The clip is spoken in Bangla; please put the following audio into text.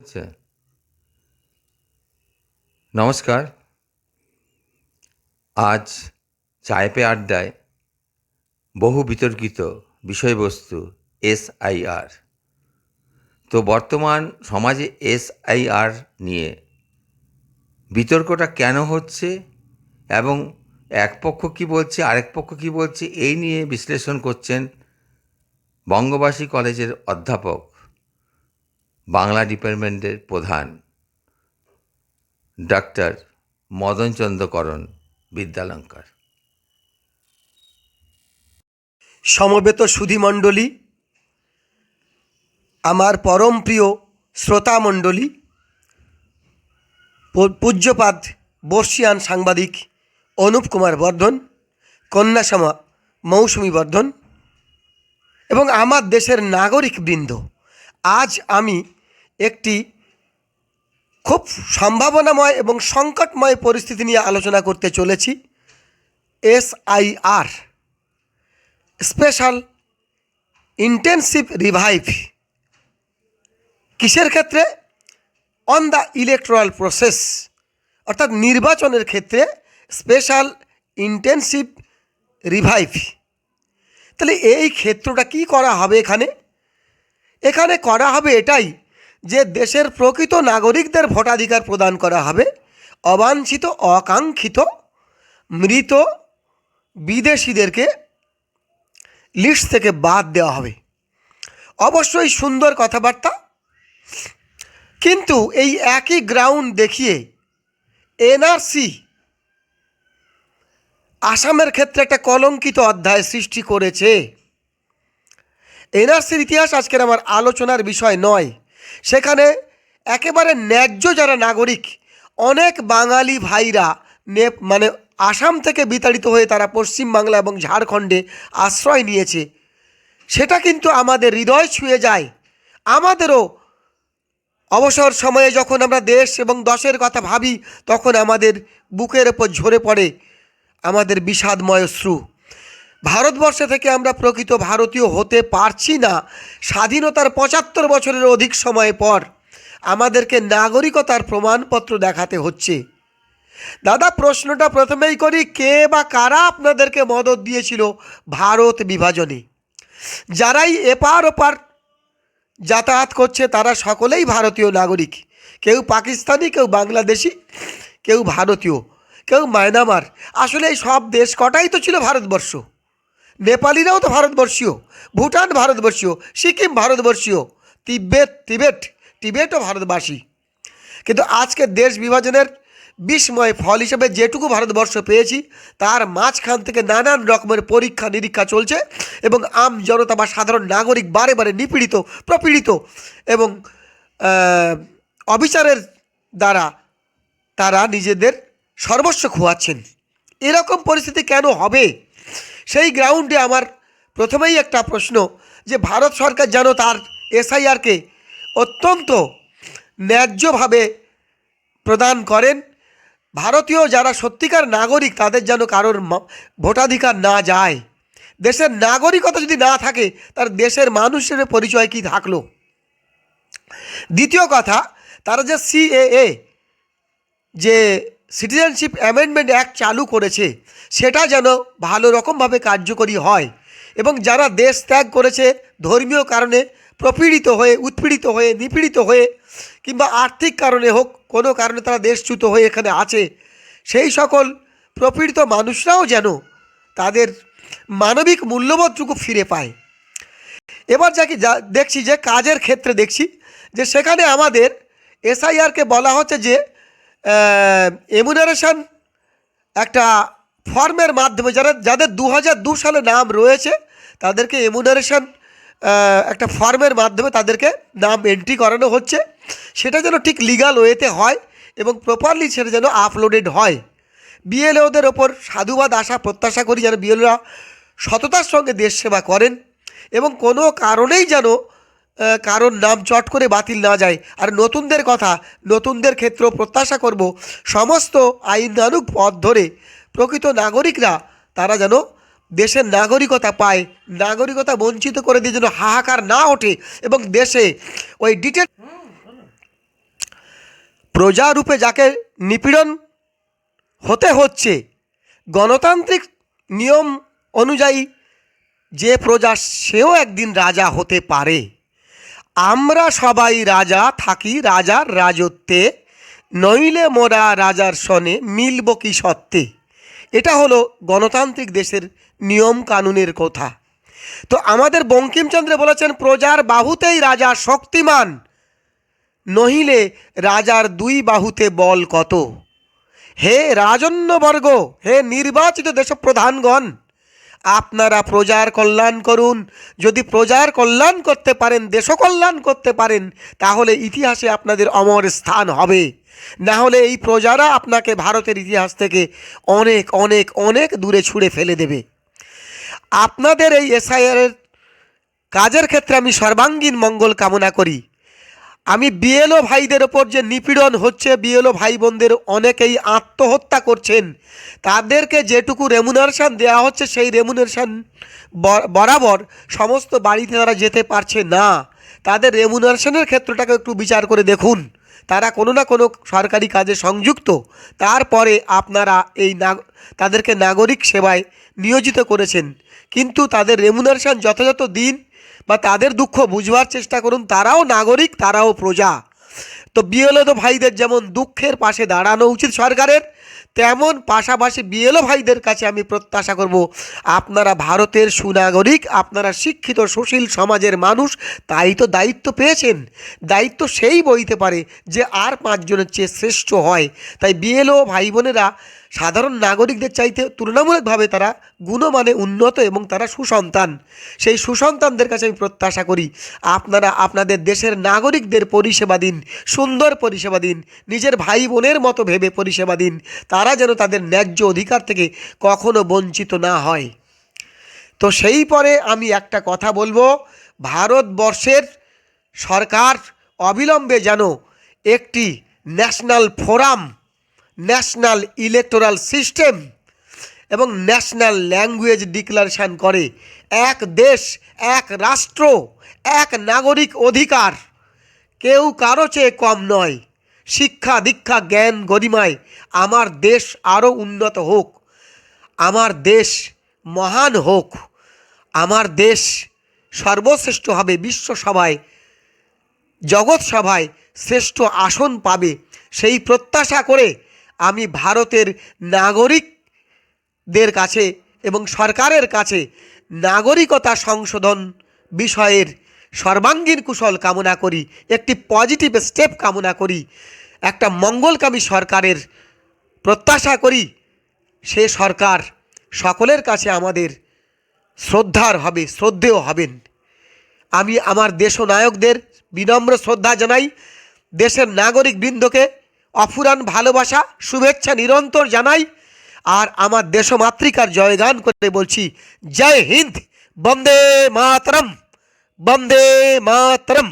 আচ্ছা। নমস্কার। আজ চায় পে আড্ডায় বহু বিতর্কিত বিষয়বস্তু এসআইআর। তো বর্তমান সমাজে এসআইআর নিয়ে বিতর্কটা কেন হচ্ছে এবং এক পক্ষ কী বলছে, আরেক পক্ষ কী বলছে, এই নিয়ে বিশ্লেষণ করছেন বঙ্গবাসী কলেজের অধ্যাপক বাংলা ডিপার্টমেন্টের প্রধান ডাক্তার মদনচন্দ্রকরণ বিদ্যালঙ্কার। সমবেত সুধীমণ্ডলী, আমার পরম প্রিয় শ্রোতামণ্ডলী পূজ্যপাদ বর্ষিয়ান সাংবাদিক অনুপ কুমার বর্ধন, কন্যাশ্যামা মৌসুমী বর্ধন এবং আমার দেশের নাগরিকবৃন্দ, আজ আমি একটি খুব সম্ভাবনাময় এবং সংকটময় পরিস্থিতি নিয়ে আলোচনা করতে চলেছি। এসআইআর, স্পেশাল ইন্টেনসিভ রিভাইভ, কিসের ক্ষেত্রে? অন দ্য ইলেকট্রাল প্রসেস, অর্থাৎ নির্বাচনের ক্ষেত্রে স্পেশাল ইন্টেনসিভ রিভাইভ। তাহলে এই ক্ষেত্রটা কি করা হবে এখানে? এখানে করা হবে এটাই যে দেশের প্রকৃত নাগরিকদের ভোটাধিকার প্রদান করা হবে, অবাঞ্ছিত, অকাঙ্ক্ষিত, মৃত বিদেশিদেরকে লিস্ট থেকে বাদ দেওয়া হবে। অবশ্যই সুন্দর কথাবার্তা, কিন্তু এই একই গ্রাউন্ড দেখিয়ে এনআরসি আসামের ক্ষেত্রে একটা কলঙ্কিত অধ্যায় সৃষ্টি করেছে। এনআরসির ইতিহাস আজকের আমার আলোচনার বিষয় নয়। সেখানে একেবারে ন্যায্য যারা নাগরিক, অনেক বাঙালি ভাইরা নে মানে আসাম থেকে বিতাড়িত হয়ে তারা পশ্চিমবাংলা এবং ঝাড়খণ্ডে আশ্রয় নিয়েছে। সেটা কিন্তু আমাদের হৃদয় ছুঁয়ে যায়। আমাদেরও অবসর সময়ে যখন আমরা দেশ এবং দশের কথা ভাবি, তখন আমাদের বুকের ওপর ঝরে পড়ে আমাদের বিষাদময় শ্রু ভারতবর্ষে থেকে আমরা প্রকৃত ভারতীয় হতে পারছি না। স্বাধীনতার পঁচাত্তর বছরের অধিক সময় পর আমাদেরকে নাগরিকতার প্রমাণপত্র দেখাতে হচ্ছে। দাদা, প্রশ্নটা প্রথমেই করি, কে বা কারা আপনাদেরকে মদত দিয়েছিল ভারত বিভাজনে? যারাই এপার ওপার যাতায়াত করছে, তারা সকলেই ভারতীয় নাগরিক। কেউ পাকিস্তানি, কেউ বাংলাদেশি, কেউ ভারতীয়, কেউ মায়ানমার। আসলে এই সব দেশ কটাই তো ছিল ভারতবর্ষ। নেপালিরাও তো ভারতবর্ষীয়, ভুটান ভারতবর্ষীয়, সিকিম ভারতবর্ষীয়, তিব্বেত তিবেট টিবেটও ভারতবাসী। কিন্তু আজকে দেশ বিভাজনের বিস্ময় ফল হিসেবে যেটুকু ভারতবর্ষ পেয়েছি, তার মাঝখান থেকে নানান রকমের পরীক্ষা নিরীক্ষা চলছে এবং আম জনতা বা সাধারণ নাগরিক বারে বারে নিপীড়িত, প্রপীড়িত এবং অবিচারের দ্বারা তারা নিজেদের সর্বস্ব খোয়াচ্ছেন। এরকম পরিস্থিতি কেন হবে? সেই গ্রাউন্ডে আমার প্রথমেই একটা প্রশ্ন যে ভারত সরকার যেন তার এসআইআরকে অত্যন্ত ন্যায্যভাবে প্রদান করেন। ভারতীয় যারা সত্যিকার নাগরিক, তাদের যেন কারোর ভোটাধিকার না যায়। দেশের নাগরিকতা যদি না থাকে, তার দেশের মানুষের পরিচয় কি থাকল? দ্বিতীয় কথা, তারা যে সিএএ যে সিটিজেনশিপ অ্যামেন্ডমেন্ট অ্যাক্ট চালু করেছে। সেটা যেন ভালো রকমভাবে কার্যকরী হয় এবং যারা দেশ ত্যাগ করেছে, ধর্মীয় কারণে প্রপীড়িত হয়ে, উৎপীড়িত হয়ে, নিপীড়িত হয়ে কিংবা আর্থিক কারণে হোক, কোনো কারণে তারা দেশচ্যুত হয়ে এখানে আছে, সেই সকল প্রপীড়িত মানুষরাও যেন তাদের মানবিক মূল্যবোধটুকু ফিরে পায়। এবার যাকে যা দেখছি যে কাজের ক্ষেত্রে দেখছি যে সেখানে আমাদের এসআইআরকে বলা হচ্ছে যে এমুনারেশন একটা ফর্মের মাধ্যমে, যারা যাদের দু হাজার দু সালে নাম রয়েছে, তাদেরকে এমুনারেশন একটা ফর্মের মাধ্যমে তাদেরকে নাম এন্ট্রি করানো হচ্ছে। সেটা যেন ঠিক লিগাল ওয়েতে হয় এবং প্রপারলি সেটা যেন আপলোডেড হয়। বিএলওদের ওপর সাধুবাদ, আশা, প্রত্যাশা করি যেন বিএলওরা সততার সঙ্গে দেশ সেবা করেন এবং কোনো কারণেই যেন কারোর নাম চট করে বাতিল না যায়। আর নতুনদের কথা, নতুনদের ক্ষেত্রেও প্রত্যাশা করব। সমস্ত আইনানুগ পথ ধরে প্রকৃত নাগরিকরা, তারা যেন দেশের নাগরিকতা পায়, নাগরিকতা বঞ্চিত করে দিয়ে যেন হাহাকার না ওঠে এবং দেশে ওই ডিটেল প্রজারূপে যাকে নিপীড়ন হতে হচ্ছে, গণতান্ত্রিক নিয়ম অনুযায়ী যে প্রজা, সেও একদিন রাজা হতে পারে। আমরা সবাই রাজা, থাকি রাজার রাজত্বে, নইলে মোরা রাজার সনে মিলব কি সত্ত্বে এটা হলো গণতান্ত্রিক দেশের নিয়ম কানুনের কথা। তো আমাদের বঙ্কিমচন্দ্র বলেছেন, প্রজার বাহুতেই রাজা শক্তিমান, নহিলে রাজার দুই বাহুতে বল কত? হে রাজন্যবর্গ, হে নির্বাচিত দেশপ্রধানগণ আপনারা প্রজার কল্যাণ করুন। যদি প্রজার কল্যাণ করতে পারেন, দেশ কল্যাণ করতে পারেন, তাহলে ইতিহাসে আপনাদের অমর স্থান হবে। না হলে এই প্রজারা আপনাকে ভারতের ইতিহাস থেকে অনেক অনেক অনেক দূরে ছুঁড়ে ফেলে দেবে। আপনাদের এই এসআইআরের কাজের ক্ষেত্রে আমি সর্বাঙ্গীন মঙ্গল কামনা করি। আমি বিএলও ভাইদের ওপর যে নিপীড়ন হচ্ছে, বিএলও ভাই বোনদের অনেকেই আত্মহত্যা করছেন। তাদেরকে যেটুকু রেমুনারেশন দেওয়া হচ্ছে, সেই রেমুনারেশন বরাবর সমস্ত বাড়িতে তারা যেতে পারছে না। তাদের রেমুনারেশনের ক্ষেত্রটাকে একটু বিচার করে দেখুন। তারা কোনো না কোনো সরকারি কাজে সংযুক্ত। তারপরে আপনারা এই তাদেরকে নাগরিক সেবায় নিয়োজিত করেছেন। কিন্তু তাদের রেমুনারেশন যথাযথ দিন বা তাদের দুঃখ বুঝবার চেষ্টা করুন, তারাও নাগরিক, তারাও প্রজা। তো বিএলও ভাইদের যেমন দুঃখের পাশে দাঁড়ানো উচিত সরকারের, তেমন পাশাপাশি বিএলও ভাইদের কাছে আমি প্রত্যাশা করব, আপনারা ভারতের সুনাগরিক, আপনারা শিক্ষিত, সুশীল সমাজের মানুষ, তাই তো দায়িত্ব পেয়েছেন। দায়িত্ব সেই বইতে পারে যে আর পাঁচজনের চেয়ে শ্রেষ্ঠ হয়। তাই বিএলও ভাই বোনেরা সাধারণ নাগরিকদের চাইতে তুলনামূলকভাবে তারা গুণমানে উন্নত এবং তারা সুসন্তান। সেই সুসন্তানদের কাছে আমি প্রত্যাশা করি, আপনারা আপনাদের দেশের নাগরিকদের পরিষেবা দিন, সুন্দর পরিষেবা দিন, নিজের ভাই বোনের মতো ভেবে পরিষেবা দিন, তারা যেন তাদের ন্যায্য অধিকার থেকে কখনো বঞ্চিত না হয়। তো সেই পরে আমি একটা কথা বলব, ভারতবর্ষের সরকার অবিলম্বে যেন একটি national forum national electoral system এবং ন্যাশনাল ল্যাঙ্গুয়েজ ডিক্লারেশান করে। এক দেশ, এক রাষ্ট্র, এক নাগরিক অধিকার। কেউ কারও চেয়ে কম নয়। শিক্ষা, দীক্ষা, জ্ঞান, গরিমায় আমার দেশ আরও উন্নত হোক। আমার দেশ মহান হোক। আমার দেশ সর্বশ্রেষ্ঠ হবে। বিশ্বসভায় জগৎ সভায় শ্রেষ্ঠ আসন পাবে। সেই প্রত্যাশা করে আমি ভারতের নাগরিকদের কাছে এবং সরকারের কাছে নাগরিকতা সংশোধন বিষয়ের সর্বাঙ্গীন কুশল কামনা করি, একটি পজিটিভ স্টেপ কামনা করি, একটা মঙ্গলকামী সরকারের প্রত্যাশা করি, সে সরকার সকলের কাছে আমাদের শ্রদ্ধার হবে, শ্রদ্ধেয় হবেন। আমি আমার দেশনায়কদের বিনম্র শ্রদ্ধা জানাই, দেশের নাগরিক বৃন্দকে অফুরান ভালোবাসা, শুভেচ্ছা নিরন্তর জানাই। আর আমার দেশমাতৃকার জয়গান করে বলছি, জয় হিন্দ, বন্দে মাতরম বন্দে মাতরম।